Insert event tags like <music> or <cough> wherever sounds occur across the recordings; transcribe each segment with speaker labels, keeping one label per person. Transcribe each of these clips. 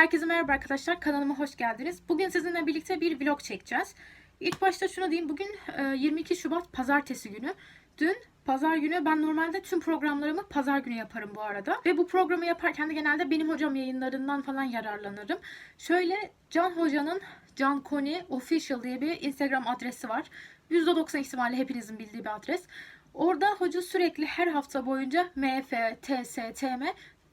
Speaker 1: Herkese merhaba arkadaşlar. Kanalıma hoş geldiniz. Bugün sizinle birlikte bir vlog çekeceğiz. İlk başta şunu diyeyim. Bugün e, 22 Şubat pazartesi günü. Dün pazar günü ben normalde tüm programlarımı pazar günü yaparım bu arada. Ve bu programı yaparken de genelde benim hocam yayınlarından falan yararlanırım. Şöyle Can Hoca'nın Can Koni Official diye bir Instagram adresi var. %90 ihtimalle hepinizin bildiği bir adres. Orada hoca sürekli her hafta boyunca MF, TS, TM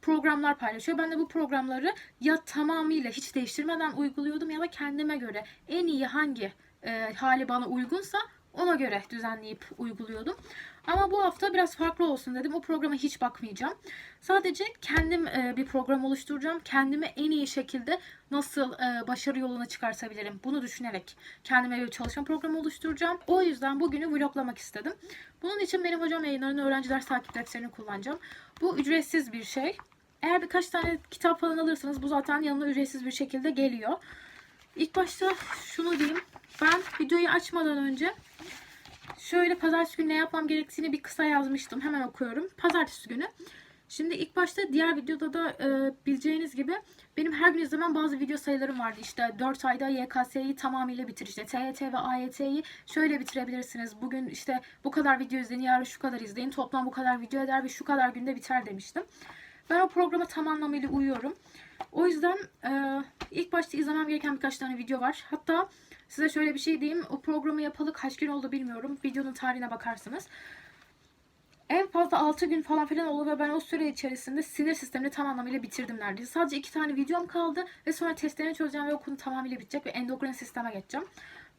Speaker 1: programlar paylaşıyor. Ben de bu programları ya tamamıyla hiç değiştirmeden uyguluyordum ya da kendime göre en iyi hangi e, hali bana uygunsa ona göre düzenleyip uyguluyordum. Ama bu hafta biraz farklı olsun dedim. O programa hiç bakmayacağım. Sadece kendim e, bir program oluşturacağım. Kendime en iyi şekilde nasıl e, başarı yoluna çıkartabilirim bunu düşünerek kendime bir çalışma programı oluşturacağım. O yüzden bugünü vloglamak istedim. Bunun için benim hocam yayınlarını öğrenci ders takip defterini kullanacağım. Bu ücretsiz bir şey. Eğer birkaç tane kitap falan alırsanız bu zaten yanına ücretsiz bir şekilde geliyor. İlk başta şunu diyeyim. Ben videoyu açmadan önce şöyle pazartesi günü ne yapmam gerektiğini bir kısa yazmıştım. Hemen okuyorum. Pazartesi günü. Şimdi ilk başta diğer videoda da e, bileceğiniz gibi benim her gün izlemem bazı video sayılarım vardı. İşte 4 ayda YKS'yi tamamıyla bitir. İşte TYT ve AYT'yi şöyle bitirebilirsiniz. Bugün işte bu kadar video izleyin, yarın şu kadar izleyin. Toplam bu kadar video eder ve şu kadar günde biter demiştim. Ben o programa tam anlamıyla uyuyorum. O yüzden e, ilk başta izlemem gereken birkaç tane video var. Hatta size şöyle bir şey diyeyim. O programı yapalı kaç gün oldu bilmiyorum. Videonun tarihine bakarsınız. En fazla 6 gün falan filan oldu ve ben o süre içerisinde sinir sistemini tam anlamıyla bitirdim neredeyse. Sadece 2 tane videom kaldı ve sonra testlerini çözeceğim ve okul tamamıyla bitecek ve endokrin sisteme geçeceğim.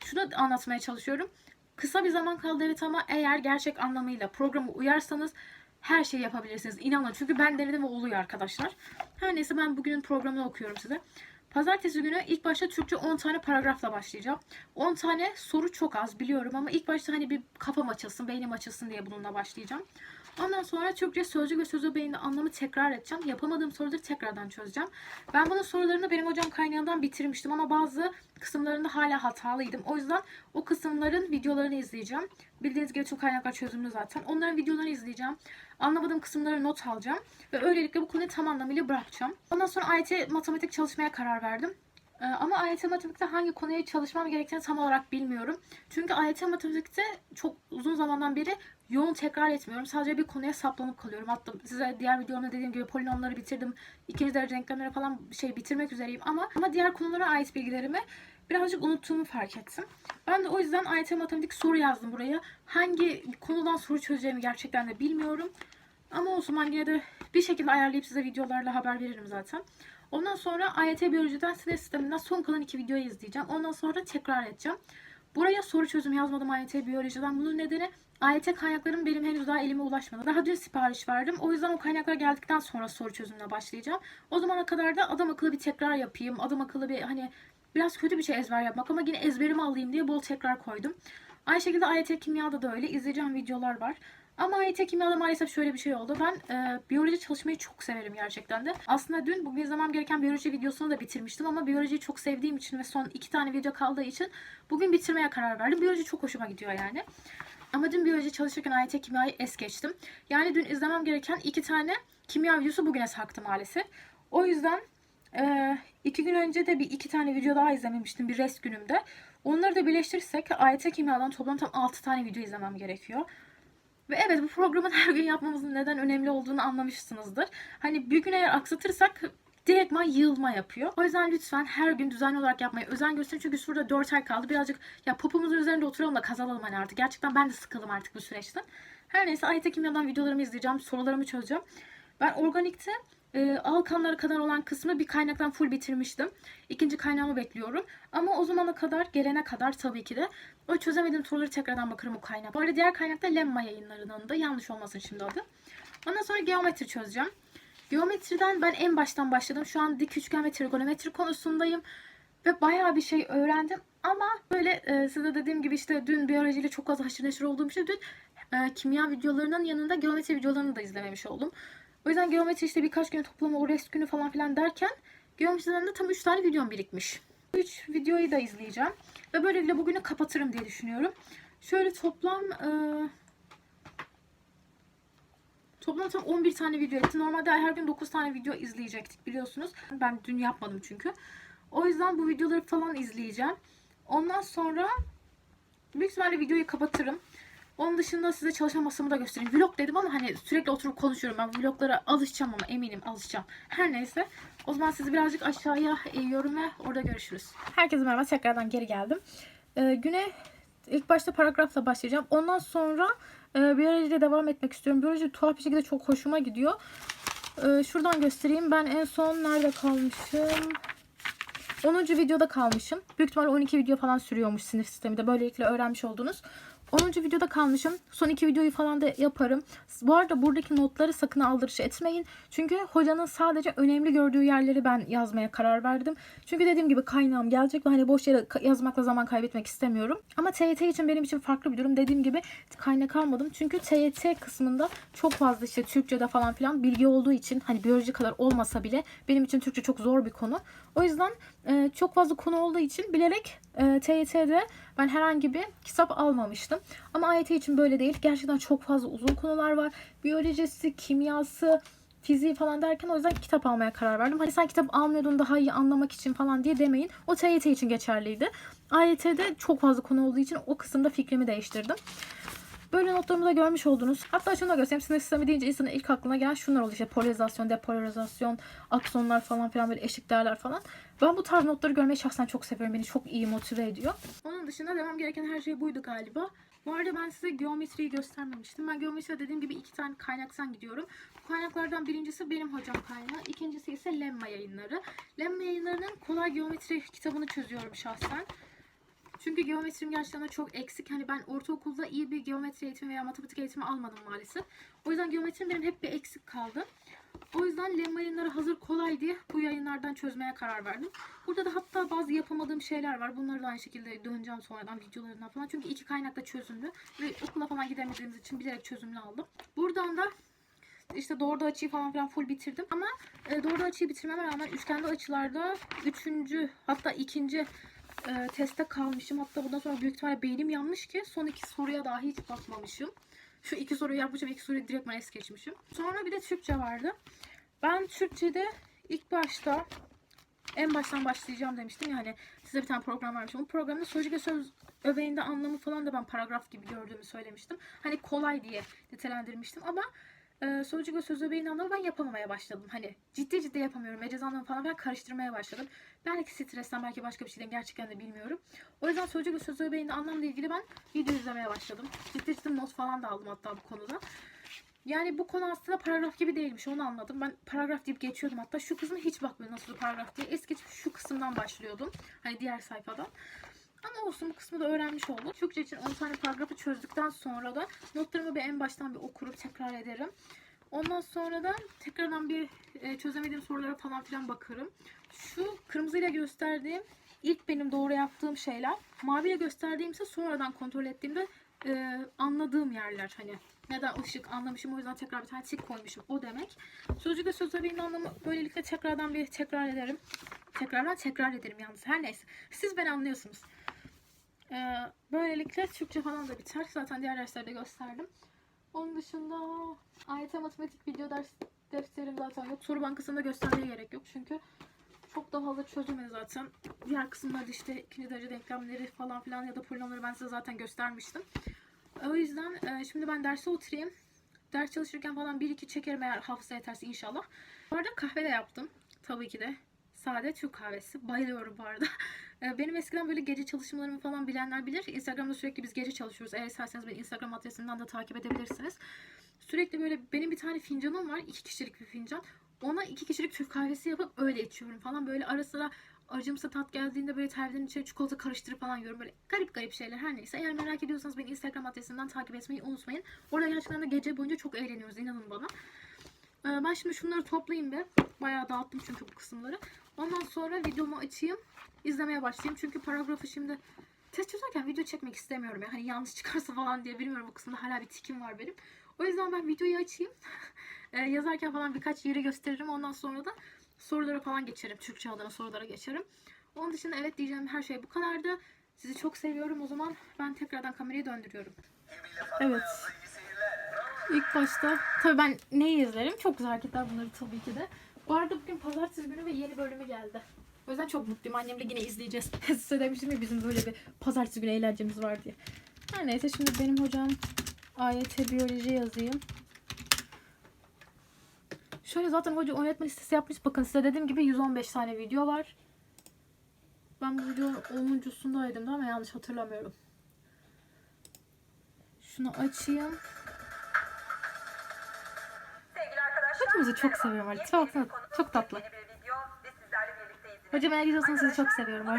Speaker 1: Şunu anlatmaya çalışıyorum. Kısa bir zaman kaldı evet ama eğer gerçek anlamıyla programı uyarsanız her şeyi yapabilirsiniz. İnanın çünkü ben denedim ve oluyor arkadaşlar. Her neyse ben bugünün programını okuyorum size. Pazartesi günü ilk başta Türkçe 10 tane paragrafla başlayacağım. 10 tane soru çok az biliyorum ama ilk başta hani bir kafam açılsın, beynim açılsın diye bununla başlayacağım. Ondan sonra Türkçe sözcük ve sözü beyinde anlamı tekrar edeceğim. Yapamadığım soruları tekrardan çözeceğim. Ben bunun sorularını benim hocam kaynağından bitirmiştim ama bazı kısımlarında hala hatalıydım. O yüzden o kısımların videolarını izleyeceğim. Bildiğiniz gibi tüm kaynaklar çözümlü zaten. Onların videolarını izleyeceğim. Anlamadığım kısımları not alacağım. Ve öylelikle bu konuyu tam anlamıyla bırakacağım. Ondan sonra AYT matematik çalışmaya karar verdim. Ee, Ama AYT matematikte hangi konuya çalışmam gerektiğini tam olarak bilmiyorum. Çünkü AYT matematikte çok uzun zamandan beri yoğun tekrar etmiyorum. Sadece bir konuya saplanıp kalıyorum. Hatta size diğer videomda dediğim gibi polinomları bitirdim. İkinci derece denklemleri falan şey bitirmek üzereyim ama ama diğer konulara ait bilgilerimi birazcık unuttuğumu fark ettim. Ben de o yüzden AYT matematik soru yazdım buraya. Hangi konudan soru çözeceğimi gerçekten de bilmiyorum. Ama olsun ben yine de bir şekilde ayarlayıp size videolarla haber veririm zaten. Ondan sonra AYT biyolojiden sinir sisteminden son kalan iki videoyu izleyeceğim. Ondan sonra tekrar edeceğim. Buraya soru çözüm yazmadım AYT biyolojiden. Bunun nedeni AYT kaynaklarım benim henüz daha elime ulaşmadı. Daha dün sipariş verdim. O yüzden o kaynaklar geldikten sonra soru çözümüne başlayacağım. O zamana kadar da adam akıllı bir tekrar yapayım. Adam akıllı bir hani biraz kötü bir şey ezber yapmak ama yine ezberimi alayım diye bol tekrar koydum. Aynı şekilde AYT kimyada da öyle. İzleyeceğim videolar var. Ama AYT kimyada maalesef şöyle bir şey oldu. Ben e, biyoloji çalışmayı çok severim gerçekten de. Aslında dün bugün izlemem gereken biyoloji videosunu da bitirmiştim ama biyolojiyi çok sevdiğim için ve son iki tane video kaldığı için bugün bitirmeye karar verdim. Biyoloji çok hoşuma gidiyor yani. Ama dün biyoloji çalışırken AYT kimyayı es geçtim. Yani dün izlemem gereken iki tane kimya videosu bugüne sarktı maalesef. O yüzden e, iki gün önce de bir iki tane video daha izlememiştim bir rest günümde. Onları da birleştirirsek AYT kimyadan toplam tam 6 tane video izlemem gerekiyor. Ve evet bu programın her gün yapmamızın neden önemli olduğunu anlamışsınızdır. Hani bir gün eğer aksatırsak direktman yığılma yapıyor. O yüzden lütfen her gün düzenli olarak yapmaya özen gösterin. Çünkü şurada 4 ay kaldı. Birazcık ya popomuzun üzerinde oturalım da kazanalım hani artık. Gerçekten ben de sıkıldım artık bu süreçten. Her neyse AYT kimyadan videolarımı izleyeceğim. Sorularımı çözeceğim. Ben organikte e, alkanlara kadar olan kısmı bir kaynaktan full bitirmiştim. İkinci kaynağımı bekliyorum. Ama o zamana kadar gelene kadar tabii ki de o çözemediğim soruları tekrardan bakarım o kaynak. Bu arada diğer kaynakta Lemma yayınlarının da yanlış olmasın şimdi adı. Ondan sonra geometri çözeceğim. Geometriden ben en baştan başladım. Şu an dik üçgen ve trigonometri konusundayım. Ve bayağı bir şey öğrendim. Ama böyle e, size dediğim gibi işte dün biyolojiyle çok az haşır neşir olduğum için dün e, kimya videolarının yanında geometri videolarını da izlememiş oldum. O yüzden geometri işte birkaç gün toplama o rest günü falan filan derken geometriden de tam 3 tane videom birikmiş. 3 videoyu da izleyeceğim. Ve böylelikle bugünü kapatırım diye düşünüyorum. Şöyle toplam e, Toplam tam 11 tane video etti. Normalde her gün 9 tane video izleyecektik biliyorsunuz. Ben dün yapmadım çünkü. O yüzden bu videoları falan izleyeceğim. Ondan sonra büyük ihtimalle videoyu kapatırım. Onun dışında size çalışma masamı da göstereyim. Vlog dedim ama hani sürekli oturup konuşuyorum. Ben vloglara alışacağım ama eminim alışacağım. Her neyse. O zaman sizi birazcık aşağıya eğiyorum ve orada görüşürüz. Herkese merhaba. Tekrardan geri geldim. Ee, güne ilk başta paragrafla başlayacağım. Ondan sonra e, biyolojiyle devam etmek istiyorum. Biyoloji tuhaf bir şekilde çok hoşuma gidiyor. Ee, şuradan göstereyim. Ben en son nerede kalmışım? 10. videoda kalmışım. Büyük ihtimalle 12 video falan sürüyormuş sinir sistemi de. Böylelikle öğrenmiş oldunuz. 10. videoda kalmışım. Son iki videoyu falan da yaparım. Bu arada buradaki notları sakın aldırış etmeyin. Çünkü hocanın sadece önemli gördüğü yerleri ben yazmaya karar verdim. Çünkü dediğim gibi kaynağım gelecek ve hani boş yere yazmakla zaman kaybetmek istemiyorum. Ama TYT için benim için farklı bir durum. Dediğim gibi kaynak almadım. Çünkü TYT kısmında çok fazla işte Türkçe'de falan filan bilgi olduğu için hani biyoloji kadar olmasa bile benim için Türkçe çok zor bir konu. O yüzden e, çok fazla konu olduğu için bilerek e, TYT'de ben herhangi bir kitap almamıştım. Ama AYT için böyle değil. Gerçekten çok fazla uzun konular var. Biyolojisi, kimyası, fiziği falan derken o yüzden kitap almaya karar verdim. Hani sen kitap almıyordun daha iyi anlamak için falan diye demeyin. O TYT için geçerliydi. AYT'de çok fazla konu olduğu için o kısımda fikrimi değiştirdim. Böyle notlarımı da görmüş oldunuz. Hatta şunu da göstereyim. Sinir sistemi deyince insanın ilk aklına gelen şunlar oluyor. İşte polarizasyon, depolarizasyon, aksonlar falan filan böyle eşik değerler falan. Ben bu tarz notları görmeyi şahsen çok seviyorum. Beni çok iyi motive ediyor. Onun dışında demem gereken her şey buydu galiba. Bu arada ben size geometriyi göstermemiştim. Ben geometride dediğim gibi iki tane kaynaktan gidiyorum. Bu kaynaklardan birincisi benim hocam kaynağı. İkincisi ise Lemma yayınları. Lemma yayınlarının kolay geometri kitabını çözüyorum şahsen. Çünkü geometrim gerçekten çok eksik. Hani ben ortaokulda iyi bir geometri eğitimi veya matematik eğitimi almadım maalesef. O yüzden geometrim benim hep bir eksik kaldı. O yüzden lemma yayınları hazır kolay diye bu yayınlardan çözmeye karar verdim. Burada da hatta bazı yapamadığım şeyler var. Bunları da aynı şekilde döneceğim sonradan videolarından falan. Çünkü iki kaynakta çözümlü. Ve okula falan gidemediğimiz için bilerek çözümlü aldım. Buradan da işte doğru açıyı falan filan full bitirdim. Ama e, doğru açıyı bitirmeme rağmen üçgenli açılarda üçüncü hatta ikinci e, teste kalmışım. Hatta bundan sonra büyük ihtimalle beynim yanmış ki son iki soruya dahi hiç bakmamışım. Şu iki soruyu yapmışım, iki soruyu direkt es geçmişim. Sonra bir de Türkçe vardı. Ben Türkçe'de ilk başta en baştan başlayacağım demiştim yani size bir tane program vermişim. Bu programda sözcük ve söz öbeğinde anlamı falan da ben paragraf gibi gördüğümü söylemiştim. Hani kolay diye nitelendirmiştim ama e, sözcük ve söz öbeğinin anlamı ben yapamamaya başladım. Hani ciddi ciddi yapamıyorum. Mecaz anlamı falan ben karıştırmaya başladım. Belki stresten belki başka bir şeyden gerçekten de bilmiyorum. O yüzden sözcük ve söz anlamla ilgili ben video izlemeye başladım. Ciddi ciddi not falan da aldım hatta bu konuda. Yani bu konu aslında paragraf gibi değilmiş onu anladım. Ben paragraf deyip geçiyordum hatta şu kısmı hiç bakmıyorum nasıl paragraf diye. Es şu kısımdan başlıyordum. Hani diğer sayfadan. Ama olsun bu kısmı da öğrenmiş oldum. Türkçe için 10 tane paragrafı çözdükten sonra da notlarımı bir en baştan bir okurup tekrar ederim. Ondan sonra da tekrardan bir e, çözemediğim sorulara falan filan bakarım. Şu kırmızıyla gösterdiğim ilk benim doğru yaptığım şeyler. Maviyle gösterdiğim ise sonradan kontrol ettiğimde e, anladığım yerler hani. Neden ışık anlamışım o yüzden tekrar bir tane tik koymuşum o demek. Sözcük ve söz anlamı böylelikle tekrardan bir tekrar ederim. Tekrardan tekrar ederim yalnız her neyse. Siz beni anlıyorsunuz. Ee, böylelikle Türkçe falan da biter. Zaten diğer derslerde gösterdim. Onun dışında AYT matematik video ders defterim zaten yok. Soru bankasında göstermeye gerek yok. Çünkü çok da fazla çözülmedi zaten. Diğer kısımlarda işte ikinci derece denklemleri falan filan ya da polinomları ben size zaten göstermiştim. O yüzden e, şimdi ben derse oturayım. Ders çalışırken falan bir iki çekerim eğer hafıza yeterse inşallah. Bu arada kahve de yaptım. Tabii ki de. Sade Türk kahvesi. Bayılıyorum bu arada. <laughs> E, Benim eskiden böyle gece çalışmalarımı falan bilenler bilir. Instagram'da sürekli biz gece çalışıyoruz. Eğer isterseniz beni Instagram adresimden de takip edebilirsiniz. Sürekli böyle benim bir tane fincanım var. iki kişilik bir fincan. Ona iki kişilik Türk kahvesi yapıp öyle içiyorum falan. Böyle ara sıra acımsı tat geldiğinde böyle terbiyenin içine çikolata karıştırıp falan yiyorum. Böyle garip garip şeyler her neyse. Eğer merak ediyorsanız beni Instagram adresimden takip etmeyi unutmayın. Orada gerçekten de gece boyunca çok eğleniyoruz inanın bana. Ee, Ben şimdi şunları toplayayım bir. Bayağı dağıttım çünkü bu kısımları. Ondan sonra videomu açayım. izlemeye başlayayım. Çünkü paragrafı şimdi test çözerken video çekmek istemiyorum. Ya. Hani yanlış çıkarsa falan diye bilmiyorum. Bu kısımda hala bir tikim var benim. O yüzden ben videoyu açayım. <laughs> Ee, yazarken falan birkaç yeri gösteririm. Ondan sonra da sorulara falan geçerim. Türkçe adına sorulara geçerim. Onun dışında evet diyeceğim her şey bu kadardı. Sizi çok seviyorum. O zaman ben tekrardan kamerayı döndürüyorum. Evet. İlk başta tabii ben neyi izlerim? Çok güzel hareketler bunları tabii ki de. Bu arada bugün pazartesi günü ve yeni bölümü geldi. O yüzden çok mutluyum. Annemle yine izleyeceğiz. <laughs> Size demiştim ya bizim böyle bir pazartesi günü eğlencemiz var diye. Her neyse şimdi benim hocam AYT biyoloji yazayım. Şöyle zaten hoca oynatma listesi yapmış. Bakın size dediğim gibi 115 tane video var. Ben bu videonun 10.sundaydım değil mi? Ama yanlış hatırlamıyorum. Şunu açayım. Hocamızı çok seviyorum artık. Çok- çok tatlı.
Speaker 2: yepyeni bir video ve sizlerle birlikteyiz.
Speaker 1: Hocam eğer gidiyorsanız sizi çok seviyorum.
Speaker 2: Bu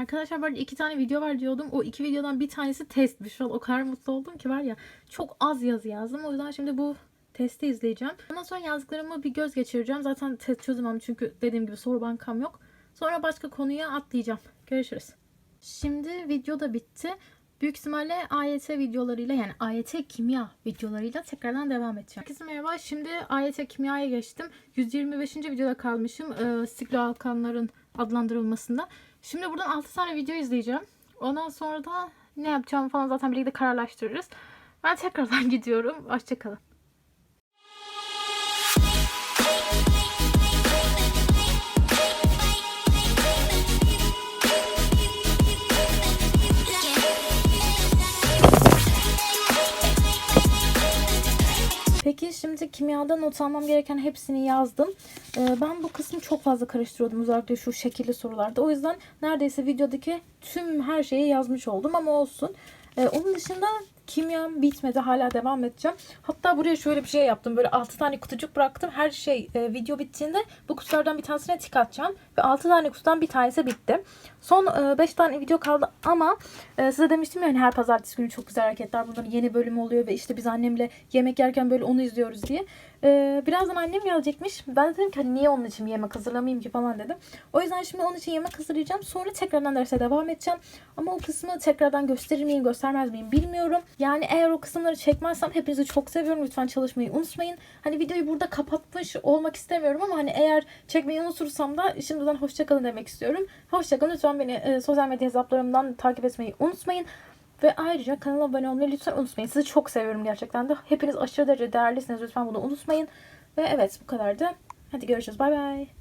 Speaker 1: Arkadaşlar böyle iki tane video var diyordum. O iki videodan bir tanesi testmiş. Şu an o kadar mutlu oldum ki var ya. Çok az yazı yazdım. O yüzden şimdi bu testi izleyeceğim. Ondan sonra yazdıklarımı bir göz geçireceğim. Zaten test çözemem çünkü dediğim gibi soru bankam yok. Sonra başka konuya atlayacağım. Görüşürüz. Şimdi video da bitti. Büyük ihtimalle AYT videolarıyla yani AYT kimya videolarıyla tekrardan devam edeceğim. Herkese merhaba. Şimdi AYT kimyaya geçtim. 125. videoda kalmışım. Ee, sikloalkanların adlandırılmasında. Şimdi buradan 6 tane video izleyeceğim. Ondan sonra da ne yapacağımı falan zaten birlikte kararlaştırırız. Ben tekrardan <laughs> gidiyorum. Hoşçakalın. Peki şimdi kimyada not almam gereken hepsini yazdım. Ee, ben bu kısmı çok fazla karıştırıyordum özellikle şu şekilli sorularda. O yüzden neredeyse videodaki tüm her şeyi yazmış oldum ama olsun. Ee, onun dışında kimyam bitmedi. Hala devam edeceğim. Hatta buraya şöyle bir şey yaptım. Böyle 6 tane kutucuk bıraktım. Her şey e, video bittiğinde bu kutulardan bir tanesine tik atacağım. Ve 6 tane kutudan bir tanesi bitti. Son 5 tane video kaldı ama e, size demiştim ya hani her pazartesi günü çok güzel hareketler. Bunların yeni bölümü oluyor ve işte biz annemle yemek yerken böyle onu izliyoruz diye. E, birazdan annem gelecekmiş. Ben de dedim ki hani niye onun için yemek hazırlamayayım ki falan dedim. O yüzden şimdi onun için yemek hazırlayacağım. Sonra tekrardan derse devam edeceğim. Ama o kısmı tekrardan gösterir miyim göstermez miyim bilmiyorum. Yani eğer o kısımları çekmezsem hepinizi çok seviyorum. Lütfen çalışmayı unutmayın. Hani videoyu burada kapatmış olmak istemiyorum ama hani eğer çekmeyi unutursam da şimdiden hoşçakalın demek istiyorum. Hoşçakalın. Lütfen beni e, sosyal medya hesaplarımdan takip etmeyi unutmayın. Ve ayrıca kanala abone olmayı lütfen unutmayın. Sizi çok seviyorum gerçekten de. Hepiniz aşırı derece değerlisiniz. Lütfen bunu unutmayın. Ve evet bu kadardı. Hadi görüşürüz. Bay bay.